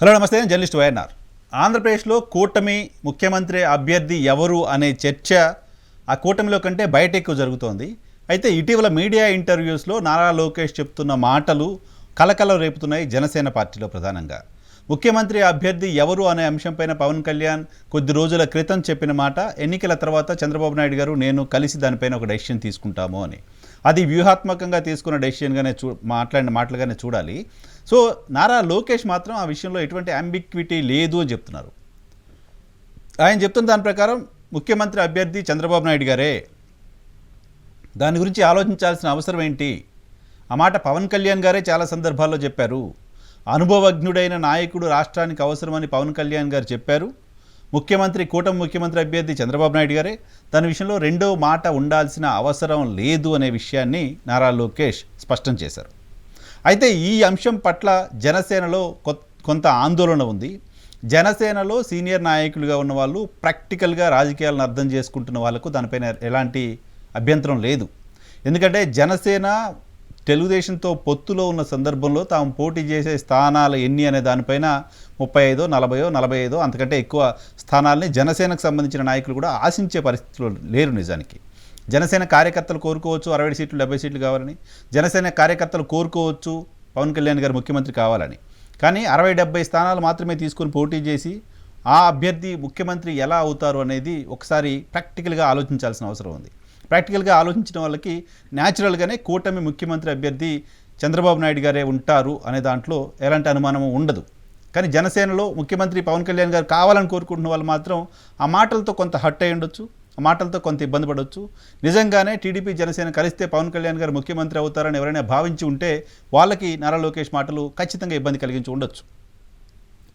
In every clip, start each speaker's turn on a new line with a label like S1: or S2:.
S1: Hello నమస్తే నేను journalist YNR. ఆంధ్రప్రదేశ్లో కూటమి ముఖ్యమంత్రి అభ్యర్థి ఎవరు అనే చర్చ ఆ కూటమిలో కంటే బయట ఎక్కువ జరుగుతోంది. అయితే ఇటీవల మీడియా ఇంటర్వ్యూస్లో నారా లోకేష్ చెప్తున్న మాటలు కలకలం రేపుతున్నాయి జనసేన పార్టీలో ప్రధానంగా. ముఖ్యమంత్రి అభ్యర్థి ఎవరు అనే అంశంపైన పవన్ కళ్యాణ్ కొద్ది రోజుల క్రితం చెప్పిన మాట ఎన్నికల తర్వాత చంద్రబాబు నాయుడు గారు నేను కలిసి దానిపైన ఒక డెసిషన్ తీసుకుంటాము అని. అది వ్యూహాత్మకంగా తీసుకున్న డెసిషన్గానే చూ మాట్లాడిన మాటలుగానే చూడాలి. సో నారా లోకేష్ మాత్రం ఆ విషయంలో ఎటువంటి అంబిక్విటీ లేదు అని చెప్తున్నారు. ఆయన చెప్తున్న దాని ప్రకారం ముఖ్యమంత్రి అభ్యర్థి చంద్రబాబు నాయుడు గారే దాని గురించి ఆలోచించాల్సిన అవసరం ఏంటి? ఆ మాట పవన్ కళ్యాణ్ గారే చాలా సందర్భాల్లో చెప్పారు. అనుభవజ్ఞుడైన నాయకుడు రాష్ట్రానికి అవసరమని పవన్ కళ్యాణ్ గారు చెప్పారు. ముఖ్యమంత్రి కూటమి ముఖ్యమంత్రి అభ్యర్థి చంద్రబాబు నాయుడు గారే దాని విషయంలో రెండో మాట ఉండాల్సిన అవసరం లేదు అనే విషయాన్ని నారా లోకేష్ స్పష్టం చేశారు. అయితే ఈ అంశం పట్ల జనసేనలో కొంత ఆందోళన ఉంది. జనసేనలో సీనియర్ నాయకులుగా ఉన్న వాళ్ళు ప్రాక్టికల్గా రాజకీయాలను అర్థం చేసుకుంటున్న వాళ్ళకు దానిపైన ఎలాంటి అభ్యంతరం లేదు. ఎందుకంటే జనసేన తెలుగుదేశంతో పొత్తులో ఉన్న సందర్భంలో తాము పోటీ చేసే స్థానాలు ఎన్ని అనే దానిపైన ముప్పై ఐదో నలభైయో నలభై ఐదో అంతకంటే ఎక్కువ స్థానాలని జనసేనకు సంబంధించిన నాయకులు కూడా ఆశించే పరిస్థితులు లేరు నిజానికి. జనసేన కార్యకర్తలు కోరుకోవచ్చు అరవై సీట్లు డెబ్బై సీట్లు కావాలని. జనసేన కార్యకర్తలు కోరుకోవచ్చు పవన్ కళ్యాణ్ గారు ముఖ్యమంత్రి కావాలని. కానీ అరవై డెబ్బై స్థానాలు మాత్రమే తీసుకొని పోటీ చేసి ఆ అభ్యర్థి ముఖ్యమంత్రి ఎలా అవుతారు అనేది ఒకసారి ప్రాక్టికల్గా ఆలోచించాల్సిన అవసరం ఉంది. ప్రాక్టికల్గా ఆలోచించిన వాళ్ళకి న్యాచురల్గానే కూటమి ముఖ్యమంత్రి అభ్యర్థి చంద్రబాబు నాయుడు గారే ఉంటారు అనే దాంట్లో ఎలాంటి అనుమానము ఉండదు. కానీ జనసేనలో ముఖ్యమంత్రి పవన్ కళ్యాణ్ గారు కావాలని కోరుకుంటున్న వాళ్ళు మాత్రం ఆ మాటలతో కొంత హట్ అయి ఉండొచ్చు మాటలతో కొంత ఇబ్బంది పడవచ్చు నిజంగానే టీడీపీ జనసేన కలిస్తే పవన్ కళ్యాణ్ గారు ముఖ్యమంత్రి అవుతారని ఎవరైనా భావించి ఉంటే వాళ్ళకి నారా లోకేష్ మాటలు ఖచ్చితంగా ఇబ్బంది కలిగించి ఉండొచ్చు.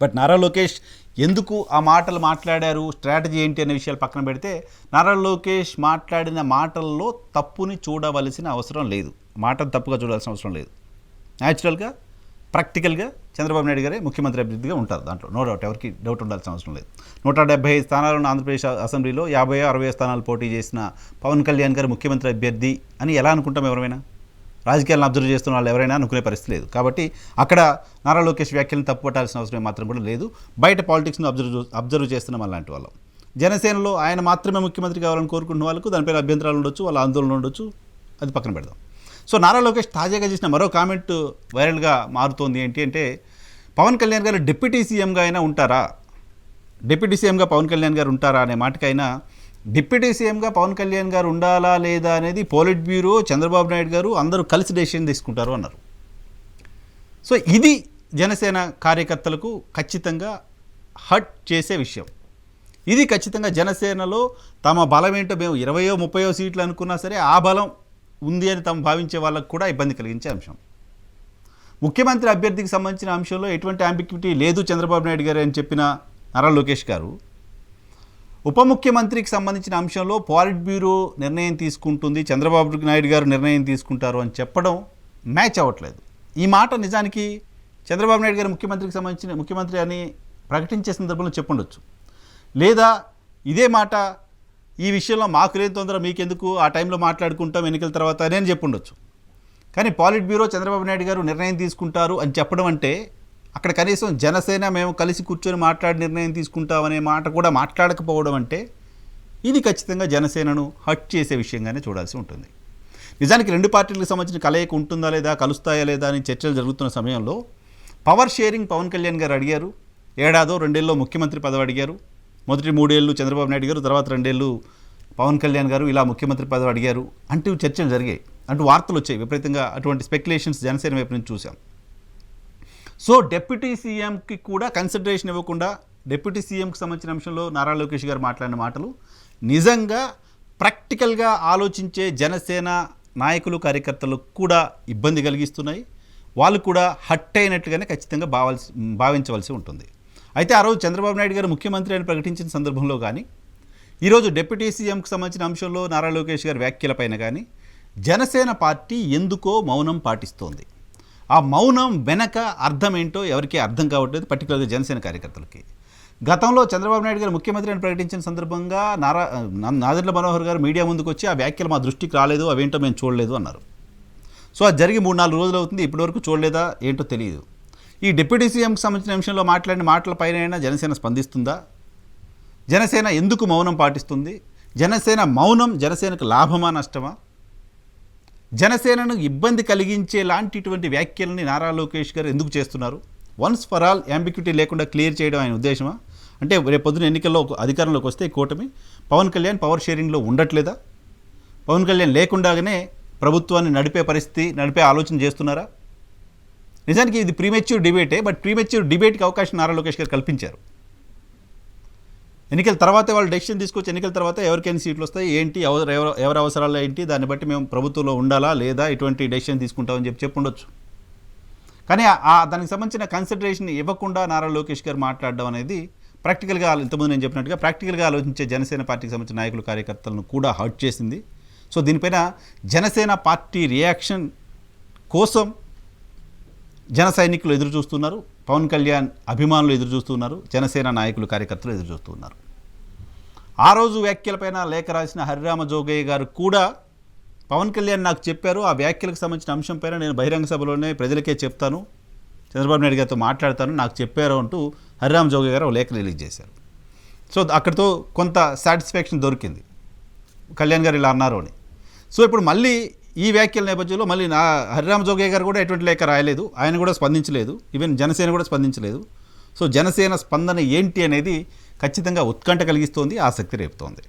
S1: బట్ నారా లోకేష్ ఎందుకు ఆ మాటలు మాట్లాడారు స్ట్రాటజీ ఏంటి అనే విషయాలు పక్కన పెడితే నారా లోకేష్ మాట్లాడిన మాటల్లో తప్పుని చూడవలసిన అవసరం లేదు. మాటను తప్పుగా చూడాల్సిన అవసరం లేదు. న్యాచురల్గా ప్రాక్టికల్గా చంద్రబాబు నాయుడు గారే ముఖ్యమంత్రి అభ్యర్థిగా ఉంటారు దాంట్లో. నో డౌట్ ఎవరికి డౌట్ ఉండాల్సిన అవసరం లేదు. నూట డెబ్బై ఐదు స్థానాలను ఆంధ్రప్రదేశ్ అసెంబ్లీలో యాభై అరవై స్థానాలు పోటీ చేసిన పవన్ కళ్యాణ్ గారు ముఖ్యమంత్రి అభ్యర్థి అని ఎలా అనుకుంటాం ఎవరైనా? రాజకీయాలను అబ్జర్వ్ చేస్తున్న వాళ్ళు ఎవరైనా అనుకునే పరిస్థితి లేదు. కాబట్టి అక్కడ నారా లోకేష్ వ్యాఖ్యలను తప్పుపట్టాల్సిన అవసరం మాత్రం కూడా లేదు. బయట పాలిటిక్స్ను అబ్జర్వ్ అబ్జర్వ్ చేస్తున్నాం అలాంటి వాళ్ళం. జనసేనలో ఆయన మాత్రమే ముఖ్యమంత్రి కావాలని కోరుకుంటున్న వాళ్ళకు దానిపైన అభ్యంతరాలు ఉండొచ్చు వాళ్ళ ఆందోళన ఉండొచ్చు. అది పక్కన పెడదాం. సో నారా లోకేష్ తాజాగా చేసిన మరో కామెంట్ వైరల్గా మారుతోంది ఏంటి అంటే పవన్ కళ్యాణ్ గారు డిప్యూటీ సీఎంగా అయినా ఉంటారా? డిప్యూటీ సీఎంగా పవన్ కళ్యాణ్ గారు ఉంటారా అనే మాటకైనా డిప్యూటీ సీఎంగా పవన్ కళ్యాణ్ గారు ఉండాలా లేదా అనేది పోలిట్ బ్యూరో చంద్రబాబు నాయుడు గారు అందరూ కలిసి డెసిషన్ తీసుకుంటారు అన్నారు. సో ఇది జనసేన కార్యకర్తలకు ఖచ్చితంగా హట్ చేసే విషయం. ఇది ఖచ్చితంగా జనసేనలో తమ బలం ఏంటో మేము ఇరవయో ముప్పయో సీట్లు అనుకున్నా సరే ఆ బలం ఉంది అని తాము భావించే వాళ్ళకు కూడా ఇబ్బంది కలిగించే అంశం. ముఖ్యమంత్రి అభ్యర్థికి సంబంధించిన అంశంలో ఎటువంటి అంబిక్విటీ లేదు చంద్రబాబు నాయుడు గారు అని చెప్పిన నారా లోకేష్ గారు. ఉప ముఖ్యమంత్రికి సంబంధించిన అంశంలో పాలిట్ బ్యూరో నిర్ణయం తీసుకుంటుంది చంద్రబాబు నాయుడు గారు నిర్ణయం తీసుకుంటారు అని చెప్పడం మ్యాచ్ అవ్వట్లేదు. ఈ మాట నిజానికి చంద్రబాబు నాయుడు గారు ముఖ్యమంత్రికి సంబంధించిన ముఖ్యమంత్రి అని ప్రకటించే సందర్భంలో చెప్పుండొచ్చు. లేదా ఇదే మాట ఈ విషయంలో మాకు లేని తొందర మీకెందుకు? ఆ టైంలో మాట్లాడుకుంటాం ఎన్నికల తర్వాత నేను చెప్పుండొచ్చు. కానీ పాలిట్ బ్యూరో చంద్రబాబు నాయుడు గారు నిర్ణయం తీసుకుంటారు అని చెప్పడం అంటే అక్కడ కనీసం జనసేన మేము కలిసి కూర్చొని మాట్లాడి నిర్ణయం తీసుకుంటామనే మాట కూడా మాట్లాడకపోవడం అంటే ఇది ఖచ్చితంగా జనసేనను హట్ చేసే విషయంగానే చూడాల్సి ఉంటుంది. నిజానికి రెండు పార్టీలకు సంబంధించిన కలయిక ఉంటుందా లేదా కలుస్తాయా లేదా అని చర్చలు జరుగుతున్న సమయంలో పవర్ షేరింగ్ పవన్ కళ్యాణ్ గారు అడిగారు ఏడాదో రెండేళ్ళలో ముఖ్యమంత్రి పదవి అడిగారు మొదటి మూడేళ్ళు చంద్రబాబు నాయుడు గారు తర్వాత రెండేళ్ళు పవన్ కళ్యాణ్ గారు ఇలా ముఖ్యమంత్రి పదవి అడిగారు అంటూ చర్చలు జరిగాయి. అంటూ వార్తలు వచ్చాయి. విపరీతంగా అటువంటి స్పెక్యులేషన్స్ జనసేన వైపు నుంచి చూసాం సో డెప్యూటీ సీఎంకి కూడా కన్సిడరేషన్ ఇవ్వకుండా డిప్యూటీ సీఎంకి సంబంధించిన అంశంలో నారా లోకేష్ గారు మాట్లాడిన మాటలు నిజంగా ప్రాక్టికల్గా ఆలోచించే జనసేన నాయకులు కార్యకర్తలకు కూడా ఇబ్బంది కలిగిస్తున్నాయి. వాళ్ళు కూడా హట్ అయినట్టుగానే ఖచ్చితంగా భావాల్సి భావించవలసి ఉంటుంది. అయితే ఆ రోజు చంద్రబాబు నాయుడు గారు ముఖ్యమంత్రి అని ప్రకటించిన సందర్భంలో కానీ ఈరోజు డిప్యూటీ సీఎంకు సంబంధించిన అంశంలో నారా లోకేష్ గారి వ్యాఖ్యలపైన కానీ జనసేన పార్టీ ఎందుకో మౌనం పాటిస్తోంది. ఆ మౌనం వెనక అర్థం ఏంటో ఎవరికీ అర్థం కావట్లేదు పర్టికులర్గా జనసేన కార్యకర్తలకి. గతంలో చంద్రబాబు నాయుడు గారు ముఖ్యమంత్రి అని ప్రకటించిన సందర్భంగా నారా నాదర్ల మనోహర్ గారు మీడియా ముందుకు వచ్చి ఆ వ్యాఖ్యలు మా దృష్టికి రాలేదు అవేంటో మేము చూడలేదు అన్నారు. సో అది జరిగి మూడు నాలుగు రోజులు అవుతుంది ఇప్పటివరకు చూడలేదా ఏంటో తెలియదు ఈ డిప్యూటీ సీఎంకి సంబంధించిన అంశంలో మాట్లాడిన మాటలపైనైనా జనసేన స్పందిస్తుందా? జనసేన ఎందుకు మౌనం పాటిస్తుంది? జనసేన మౌనం జనసేనకు లాభమా నష్టమా? జనసేనను ఇబ్బంది కలిగించే లాంటిటువంటి వ్యాఖ్యలని నారా లోకేష్ గారు ఎందుకు చేస్తున్నారు? వన్స్ ఫర్ ఆల్ అంబిక్యూటీ లేకుండా క్లియర్ చేయడం ఆయన ఉద్దేశమా? అంటే రేపు పొద్దున ఎన్నికల్లో అధికారంలోకి వస్తే కూటమి పవన్ కళ్యాణ్ పవర్ షేరింగ్లో ఉండట్లేదా? పవన్ కళ్యాణ్ లేకుండానే ప్రభుత్వాన్ని నడిపే పరిస్థితి నడిపే ఆలోచన చేస్తున్నారా? నిజానికి ఇది ప్రీమెచ్యూర్ డిబేటే బట్ ప్రీమెచ్యూర్ డిబేట్కి అవకాశం నారా లోకేష్ గారు కల్పించారు. ఎన్నికల తర్వాత వాళ్ళు డెసిషన్ తీసుకొచ్చి ఎన్నికల తర్వాత ఎవరికైనా సీట్లు వస్తాయి ఏంటి ఎవరు ఎవరి అవసరాలు ఏంటి దాన్ని బట్టి మేము ప్రభుత్వంలో ఉండాలా లేదా ఇటువంటి డెసిషన్ తీసుకుంటామని చెప్పి చెప్పుండొచ్చు. కానీ ఆ- దానికి సంబంధించిన కన్సిడరేషన్ ఇవ్వకుండా నారా లోకేష్ గారు మాట్లాడడం అనేది ప్రాక్టికల్గా ఇంతకుముందు నేను చెప్పినట్టుగా ప్రాక్టికల్గా ఆలోచించే జనసేన పార్టీకి సంబంధించిన నాయకులు కార్యకర్తలను కూడా హర్ట్ చేసింది. సో దీనిపైన జనసేన పార్టీ రియాక్షన్ కోసం జన సైనికులు ఎదురు చూస్తున్నారు. పవన్ కళ్యాణ్ అభిమానులు ఎదురు చూస్తున్నారు. జనసేన నాయకులు కార్యకర్తలు ఎదురు చూస్తున్నారు. ఆ రోజు వ్యాఖ్యలపైన లేఖ రాసిన హరిరామ జోగయ్య గారు కూడా పవన్ కళ్యాణ్ నాకు చెప్పారు. ఆ వ్యాఖ్యలకు సంబంధించిన అంశంపైన నేను బహిరంగ సభలోనే ప్రజలకే చెప్తాను. చంద్రబాబు నాయుడు గారితో మాట్లాడతాను. నాకు చెప్పారు అంటూ హరిరామ జోగయ్య గారు లేఖ రిలీజ్ చేశారు. సో అక్కడితో కొంత సాటిస్ఫాక్షన్ దొరికింది. కళ్యాణ్ గారు ఇలా అన్నారు అని. సో ఇప్పుడు మళ్ళీ ఈ వ్యాఖ్యల నేపథ్యంలో మళ్ళీ నా హరిరామ జోగయ్య గారు కూడా ఎటువంటి లేఖ రాయలేదు. ఆయన కూడా స్పందించలేదు. ఈవెన్ జనసేన కూడా స్పందించలేదు. సో జనసేన స్పందన ఏంటి అనేది ఖచ్చితంగా ఉత్కంఠ కలిగిస్తోంది ఆసక్తి రేపుతోంది.